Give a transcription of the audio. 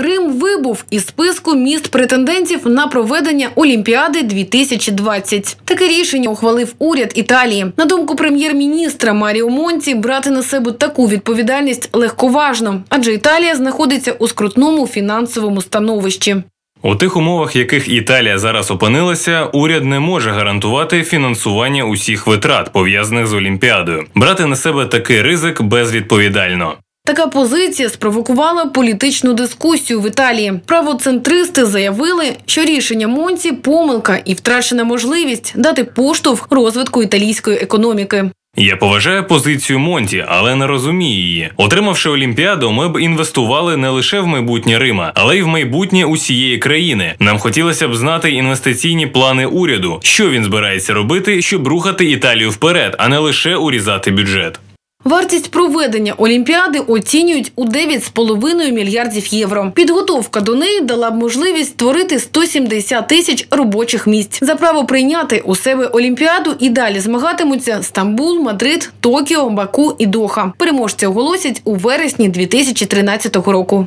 Рим вибув із списку міст претендентів на проведення Олімпіади 2020. Таке рішення ухвалив уряд Італії. На думку прем'єр-міністра Маріо Монті, брати на себе таку відповідальність легковажно, адже Італія знаходиться у скрутному фінансовому становищі. У тих умовах, яких Італія зараз опинилася, уряд не може гарантувати фінансування усіх витрат, пов'язаних з Олімпіадою. Брати на себе такий ризик безвідповідально. Така позиція спровокувала політичну дискусію в Італії. Правоцентристи заявили, що рішення Монці помилка і втрачена можливість дати поштовх розвитку італійської економіки. Я поважаю позицію Монті, але не розумію її. Отримавши Олімпіаду, ми б інвестували не лише в майбутнє Рима, але й в майбутнє усієї країни. Нам хотілося б знати інвестиційні плани уряду, що він збирається робити, щоб рухати Італію вперед, а не лише урізати бюджет. Вартість проведення Олімпіади оцінюють у 9,5 мільярдів євро. Підготовка до неї дала б можливість створити 170 тисяч робочих місць. За право прийняти у себе Олімпіаду і далі змагатимуться Стамбул, Мадрид, Токіо, Баку і Доха. Переможці оголосять у вересні 2013 року.